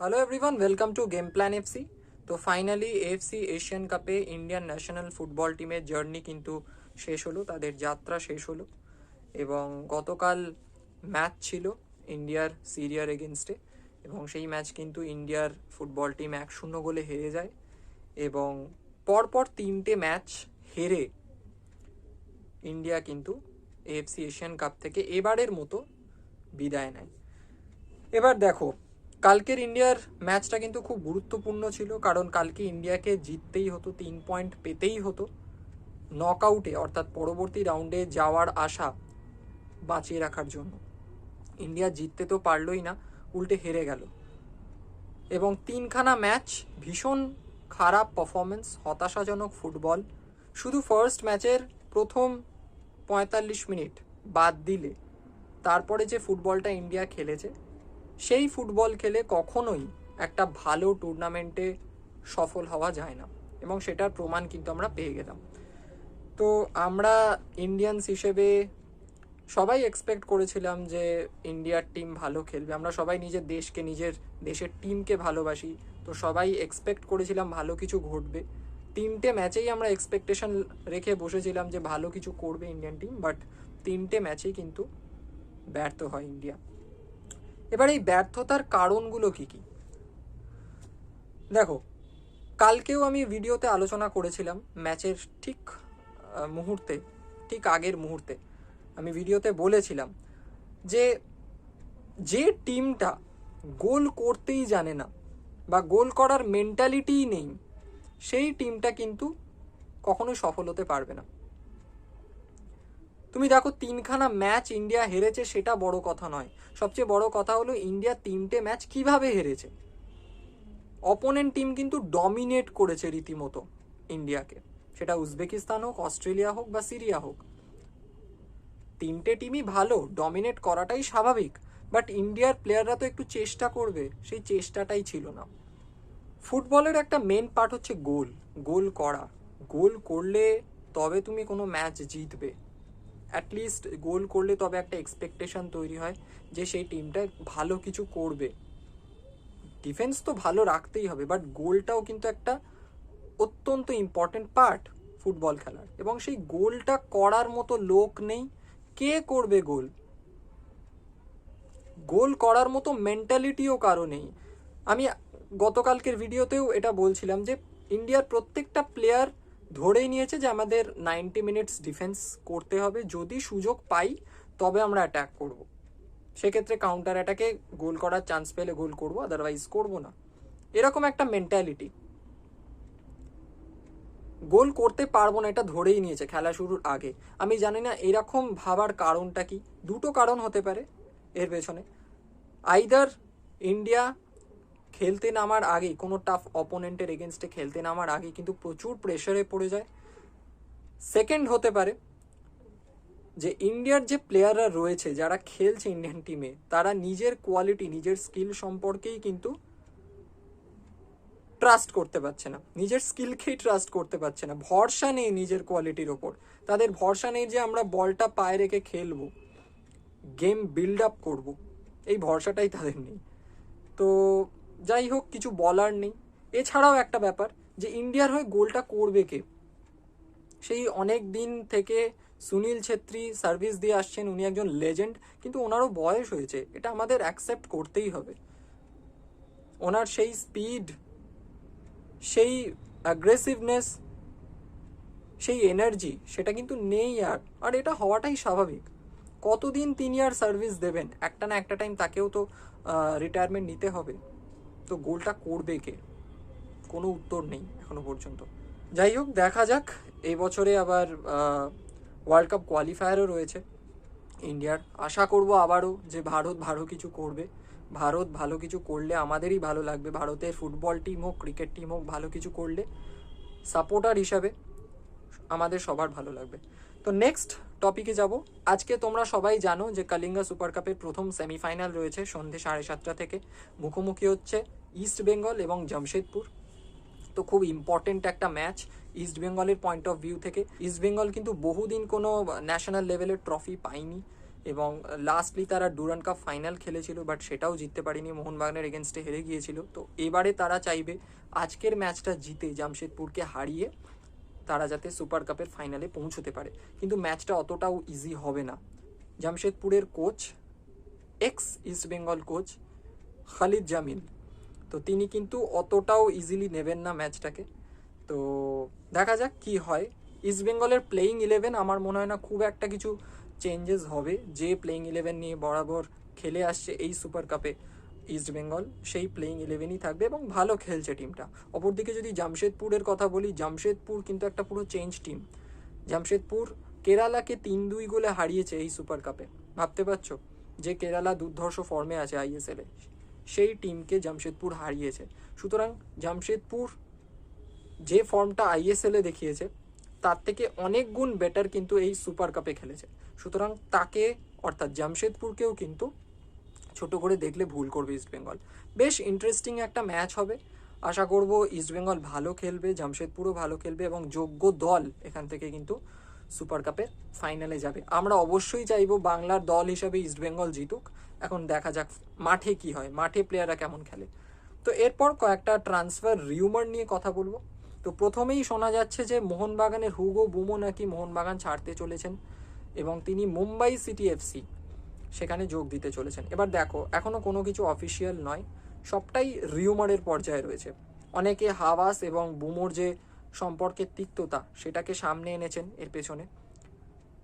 Hello everyone welcome to game plan FC তো finally FC Asian কাপে Indian national football টিমের journey কিন্তু শেষ হলো, তাদের যাত্রা শেষ হলো এবং গতকাল ম্যাচ ছিল ইন্ডিয়ার সিরিয়ার এগেনস্টে এবং সেই ম্যাচ কিন্তু ইন্ডিয়ার ফুটবল টিম এক শূন্য গোলে হেরে যায় এবং পরপর তিনটে ম্যাচ হেরে ইন্ডিয়া কিন্তু এএফসি এশিয়ান কাপ থেকে এবারের মতো বিদায় নেয়। এবার দেখো কালকের ইন্ডিয়ার ম্যাচটা কিন্তু খুব গুরুত্বপূর্ণ ছিল, কারণ কালকে ইন্ডিয়াকে জিততেই হতো, তিন পয়েন্ট পেতেই হতো নক আউটে অর্থাৎ পরবর্তী রাউন্ডে যাওয়ার আশা বাঁচিয়ে রাখার জন্য। ইন্ডিয়া জিততে তো পারলই না, উল্টে হেরে গেল। এবং তিনখানা ম্যাচ, ভীষণ খারাপ পারফরমেন্স হতাশাজনক ফুটবল। শুধু ফার্স্ট ম্যাচের প্রথম পঁয়তাল্লিশ মিনিট বাদ দিলে, তারপরে যে ফুটবলটা ইন্ডিয়া খেলেছে সেই ফুটবল খেলে কখনোই একটা ভালো টুর্নামেন্টে সফল হওয়া যায় না এবং সেটার প্রমাণ কিন্তু আমরা পেয়ে গেলাম। তো আমরা ইন্ডিয়ানস হিসেবে সবাই এক্সপেক্ট করেছিলাম যে ইন্ডিয়ার টিম ভালো খেলবে। আমরা সবাই নিজের দেশকে, নিজের দেশের টিমকে ভালোবাসি। তো সবাই এক্সপেক্ট করেছিলাম ভালো কিছু ঘটবে। তিনটে ম্যাচেই আমরা এক্সপেকটেশন রেখে বসেছিলাম যে ভালো কিছু করবে ইন্ডিয়ান টিম বাট তিনটে ম্যাচেই কিন্তু ব্যর্থ হয় ইন্ডিয়া এবার এই ব্যর্থতার কারণগুলো কি কি? দেখো, কালকেও আমি ভিডিওতে আলোচনা করেছিলাম ম্যাচের ঠিক মুহূর্তে, ঠিক আগের মুহূর্তে আমি ভিডিওতে বলেছিলাম যে যে টিমটা গোল করতেই জানে না বা গোল করার মেন্টালিটিই নেই, সেই টিমটা কিন্তু কখনোই সফল হতে পারবে না। তুমি দেখো তিনখানা ম্যাচ ইন্ডিয়া হেরেছে সেটা বড় কথা নয়। সবচেয়ে বড় কথা হলো ইন্ডিয়া তিনটে ম্যাচ কীভাবে হেরেছে? অপোনেন্ট টিম কিন্তু ডমিনেট করেছে রীতিমতো ইন্ডিয়াকে সেটা উজবেকিস্তান হোক, অস্ট্রেলিয়া হোক বা সিরিয়া হোক। তিনটে টিমই ভালো ডমিনেট করাটাই স্বাভাবিক বাট ইন্ডিয়ার প্লেয়াররা তো একটু চেষ্টা করবে, সেই চেষ্টাটাই ছিল না। ফুটবলের একটা মেন পার্ট হচ্ছে গোল গোল করা। গোল করলে তবে তুমি কোনো ম্যাচ জিতবে। অ্যাটলিস্ট গোল করলে তবে একটা এক্সপেকটেশন তৈরি হয় যে সেই টিমটা ভালো কিছু করবে। ডিফেন্স তো ভালো রাখতেই হবে বাট গোলটাও কিন্তু একটা অত্যন্ত ইম্পর্টেন্ট পার্ট ফুটবল খেলার। এবং সেই গোলটা করার মতো লোক নেই। কে করবে গোল? গোল করার মতো মেন্টালিটিও কারও নেই। আমি গতকালকের ভিডিওতেও এটা বলছিলাম যে ইন্ডিয়ার প্রত্যেকটা প্লেয়ার ধরেই নিয়েছে যে আমাদের নাইনটি মিনিটস ডিফেন্স করতে হবে। যদি সুযোগ পাই, তবে আমরা অ্যাটাক করব। সেক্ষেত্রে কাউন্টার অ্যাটাকে গোল করার চান্স পেলে গোল করব আদারওয়াইজ করব না। এরকম একটা মেন্টালিটি গোল করতে পারব না, এটা ধরেই নিয়েছে খেলা শুরুর আগে। আমি জানি না এরকম ভাবার কারণটা কি। দুটো কারণ হতে পারে এর পেছনে। আইদার ইন্ডিয়া খেলতে নামার আগেই, কোনো টাফ অপোনেন্টের এগেনস্টে খেলতে নামার আগেই কিন্তু প্রচুর প্রেশারে পড়ে যায়। সেকেন্ড হতে পারে যে ইন্ডিয়ার যে প্লেয়াররা রয়েছে, যারা খেলছে ইন্ডিয়ান টিমে তারা নিজের কোয়ালিটি নিজের স্কিল সম্পর্কেই কিন্তু ট্রাস্ট করতে পারছে না। নিজের স্কিলকেই ট্রাস্ট করতে পারছে না। ভরসা নেই নিজের কোয়ালিটির ওপর। তাদের ভরসা নেই যে আমরা বলটা পায়ে রেখে খেলব গেম বিল্ড আপ করব। এই ভরসাটাই তাদের নেই। তো যাই হোক কিছু বলার নেই। এছাড়াও একটা ব্যাপার যে ইন্ডিয়ার হয়ে গোলটা করবে কে? সেই অনেক দিন থেকে সুনীল ছেত্রী সার্ভিস দিয়ে আসছেন। উনি একজন লেজেন্ড কিন্তু ওনারও বয়স হয়েছে। এটা আমাদের অ্যাকসেপ্ট করতেই হবে। ওনার সেই স্পিড সেই অ্যাগ্রেসিভনেস সেই এনার্জি সেটা কিন্তু নেই আর। আর এটা হওয়াটাই স্বাভাবিক। কতদিন তিনি আর সার্ভিস দেবেন? একটা না একটা টাইম তাকেও তো রিটায়ারমেন্ট নিতে হবে। তো গোলটা করবে কে? কোনো উত্তর নেই এখনও পর্যন্ত। যাই হোক, দেখা যাক। এই বছরে আবার ওয়ার্ল্ড কাপ কোয়ালিফায়ারও রয়েছে ইন্ডিয়ার। আশা করব আবারও যে ভারত ভালো কিছু করবে। ভারত ভালো কিছু করলে আমাদেরই ভালো লাগবে। ভারতের ফুটবল টিম হোক ক্রিকেট টিম হোক, ভালো কিছু করলে সাপোর্টার হিসাবে আমাদের সবার ভালো লাগবে। তো নেক্সট টপিকে যাব। আজকে তোমরা সবাই জানো যে কালিঙ্গা সুপার কাপের প্রথম সেমিফাইনাল রয়েছে সন্ধে সাড়ে সাতটা থেকে। মুখোমুখি হচ্ছে ইস্ট বেঙ্গল এবং জামশেদপুর তো খুব ইম্পর্টেন্ট একটা ম্যাচ ইস্ট বেঙ্গলের পয়েন্ট অফ ভিউ থেকে। ইস্ট বেঙ্গল কিন্তু বহুদিন কোনো ন্যাশনাল লেভেলের ট্রফি পায়নি এবং লাস্টলি তারা ডুরান কাপ ফাইনাল খেলেছিল বাট সেটাও জিততে পারেনি। মোহনবাগানের এগেনস্টে হেরে গিয়েছিল। তো এবারে তারা চাইবে আজকের ম্যাচটা জিতে জামশেদপুরকে হারিয়ে তারা যাতে সুপার কাপের ফাইনালে পৌঁছতে পারে। কিন্তু ম্যাচটা অতটাও ইজি হবে না। জামশেদপুরের coach ex east Bengal coach Khalid Jamil তো তিনি কিন্তু অতটাও ইজিলি নেবেন না ম্যাচটাকে তো দেখা যাক কি হয়। ইস্ট বেঙ্গলের প্লেয়িং ইলেভেন আমার মনে হয় না খুব একটা কিছু চেঞ্জেস হবে। যে প্লেয়িং ইলেভেন নিয়ে বরাবর খেলে আসছে এই সুপার কাপে ইস্ট বেঙ্গল সেই প্লেয়িং ইলেভেনই থাকবে এবং ভালো খেলছে টিমটা অপরদিকে যদি জামশেদপুরের কথা বলি জামশেদপুর কিন্তু একটা পুরো চেঞ্জ টিম জামশেদপুর কেরালাকে তিন দুই গোলে হারিয়েছে এই সুপার কাপে ভাবতে পারছ? যে কেরালা দুর্ধর্ষ ফর্মে আছে আইএসএলে সেই টিমকে জামশেদপুর হারিয়েছে। সুতরাং জামশেদপুর যে ফর্মটা আইএসএলে দেখিয়েছে, তার থেকে অনেক গুণ বেটার কিন্তু এই সুপার কাপে খেলেছে। সুতরাং তাকে, অর্থাৎ জামশেদপুরকেও কিন্তু ছোট করে দেখলে ভুল করবে ইস্টবেঙ্গল বেশ ইন্টারেস্টিং একটা ম্যাচ হবে। আশা করব ইস্টবেঙ্গল ভালো খেলবে, জামশেদপুরও ভালো খেলবে এবং যোগ্য দল এখান থেকে কিন্তু সুপার কাপের ফাইনালে যাবে। আমরা অবশ্যই চাইব বাংলার দল হিসাবে ইস্টবেঙ্গল জিতুক। এখন দেখা যাক মাঠে কি হয়, মাঠে প্লেয়াররা কেমন খেলে। তো এরপর কয়েকটা ট্রান্সফার রিউমার নিয়ে কথা বলব। তো প্রথমেই শোনা যাচ্ছে যে মোহনবাগানের হুগো বুমো নাকি মোহনবাগান ছাড়তে চলেছেন এবং তিনি মুম্বাই সিটি এফসি সেখানে যোগ দিতে চলেছেন। এবার দেখো, এখনও কোনো কিছু অফিসিয়াল নয়, সবটাই রিউমারের পর্যায়ে রয়েছে। অনেকে হাওয়াস এবং বুমোর যে সম্পর্কের তিক্ততা, সেটাকে সামনে এনেছেন এর পেছনে।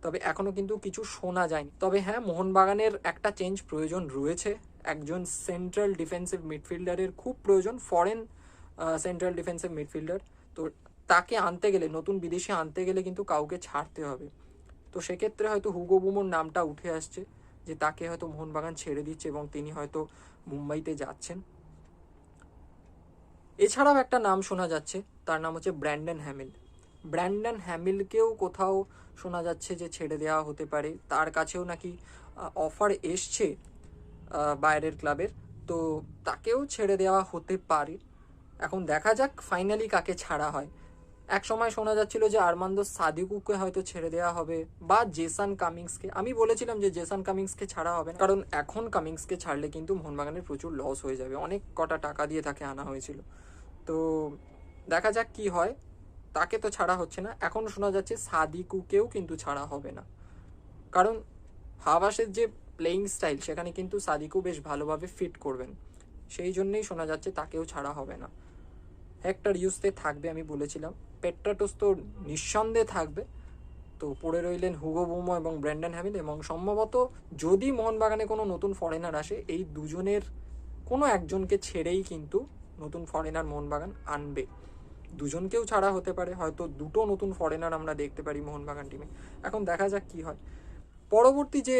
তবে এখনও কিন্তু কিছু শোনা যায়নি। তবে হ্যাঁ মোহনবাগানের একটা চেঞ্জ প্রয়োজন রয়েছে। একজন সেন্ট্রাল ডিফেন্সিভ মিডফিল্ডারের খুব প্রয়োজন ফরেন সেন্ট্রাল ডিফেন্সিভ মিডফিল্ডার তো তাকে আনতে গেলে, নতুন বিদেশে আনতে গেলে কিন্তু কাউকে ছাড়তে হবে। তো সেক্ষেত্রে হয়তো হুগো বুমোর নামটা উঠে আসছে, যে তাকে হয়তো মোহনবাগান ছেড়ে দিচ্ছে এবং তিনি হয়তো মুম্বাইতে যাচ্ছেন। এছাড়াও একটা নাম শোনা যাচ্ছে, তার নাম হচ্ছে ব্র্যান্ডন হ্যামিল ব্র্যান্ডন হ্যামিলকেও কোথাও শোনা যাচ্ছে যে ছেড়ে দেওয়া হতে পারে। তার কাছেও নাকি অফার এসছে বাইরের ক্লাবের। তো তাকেও ছেড়ে দেওয়া হতে পারে। এখন দেখা যাক ফাইনালি কাকে ছাড়া হয়। এক সময় শোনা যাচ্ছিল যে আরমান্দো সাদিকুকে হয়তো ছেড়ে দেওয়া হবে বা জেসান কামিংসকে। আমি বলেছিলাম যে জেসান কামিংসকে ছাড়া হবে না। কারণ এখন কামিংসকে ছাড়লে কিন্তু মোহনবাগানের প্রচুর লস হয়ে যাবে। অনেক কটা টাকা দিয়ে তাকে আনা হয়েছিল। তো দেখা যাক কি হয়। তাকে তো ছাড়া হচ্ছে না। এখন শোনা যাচ্ছে সাদিকুকেও কিন্তু ছাড়া হবে না। কারণ হাওয়াসের যে প্লেয়িং স্টাইল সেখানে কিন্তু সাদিকু বেশ ভালোভাবে ফিট করবেন। সেই জন্যেই শোনা যাচ্ছে তাকেও ছাড়া হবে না। হেক্টর ইউসতে থাকবে, আমি বলেছিলাম। পেট্রাটোস তো নিঃসন্দেহে থাকবে। তো পড়ে রইলেন হুগো বুমো এবং ব্র্যান্ডন হ্যামিল এবং সম্ভবত যদি মোহনবাগানে কোনো নতুন ফরেনার আসে, এই দুজনের কোনো একজনকে ছেড়েই কিন্তু নতুন ফরেনার মোহনবাগান আনবে। দুজনকেও ছাড়া হতে পারে, হয়তো দুটো নতুন ফরেনার আমরা দেখতে পারি মোহনবাগান টিমে এখন দেখা যাক কি হয়। পরবর্তী যে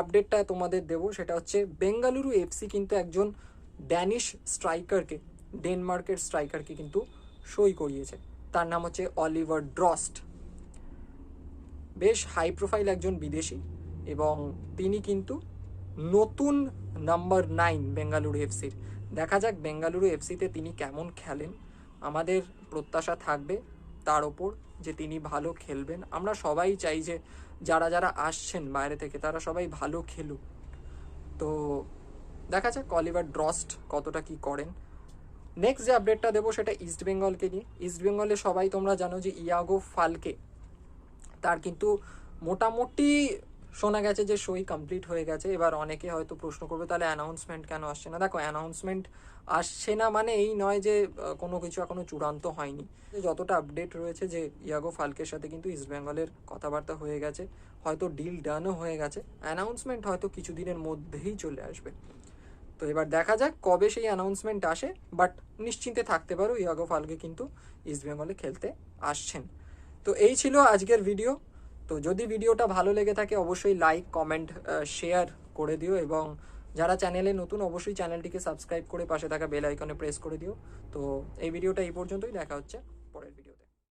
আপডেটটা তোমাদের দেবো সেটা হচ্ছে বেঙ্গালুরু এফসি কিন্তু একজন ড্যানিশ স্ট্রাইকারকে ডেনমার্কের স্ট্রাইকারকে কিন্তু সই করিয়েছে। তার নাম হচ্ছে অলিভার ড্রস্ট বেশ হাই প্রোফাইল একজন বিদেশি এবং তিনি কিন্তু নতুন নাম্বার নাইন বেঙ্গালুরু এফসির দেখা যাক বেঙ্গালুরু এফসিতে তিনি কেমন খেলেন। আমাদের প্রত্যাশা থাকবে তার ওপর যে তিনি ভালো খেলবেন। আমরা সবাই চাই যে যারা যারা আসছেন বাইরে থেকে তারা সবাই ভালো খেলুক। তো দেখা যাক অলিভার ড্রস্ট কতটা কি করেন। নেক্সট যে আপডেটটা দেবো সেটা ইস্ট বেঙ্গলকে নিয়ে। ইস্ট বেঙ্গলে সবাই তোমরা জানো যে ইয়াগো ফালকে তার কিন্তু মোটামুটি শোনা গেছে যে সই কমপ্লিট হয়ে গেছে। এবার অনেকে হয়তো প্রশ্ন করবে, তাহলে অ্যানাউন্সমেন্ট কেন আসছে না? দেখো অ্যানাউন্সমেন্ট আসছে না মানে এই নয় যে কোনো কিছু এখনও চূড়ান্ত হয়নি। যতটা আপডেট রয়েছে যে ইয়াগো ফালকের সাথে কিন্তু ইস্ট বেঙ্গলের কথাবার্তা হয়ে গেছে, হয়তো ডিল ডানও হয়ে গেছে। অ্যানাউন্সমেন্ট হয়তো কিছুদিনের মধ্যেই চলে আসবে। তো এবার দেখা যাক কবে সেই অ্যানাউন্সমেন্ট আসে বাট নিশ্চিন্তে থাকতে পারো, ইয়াগো ফালকে কিন্তু ইস্ট বেঙ্গলে খেলতে আসছেন। তো এই ছিল আজকের ভিডিও তো যদি ভিডিওটা ভালো লেগে থাকে, অবশ্যই লাইক কমেন্ট শেয়ার করে দিও এবং যারা চ্যানেলে নতুন, অবশ্যই চ্যানেলটিকে সাবস্ক্রাইব করে পাশে থাকা বেল আইকনে প্রেস করে দিও। তো এই ভিডিওটা এই পর্যন্তই, দেখা হচ্ছে পরের ভিডিও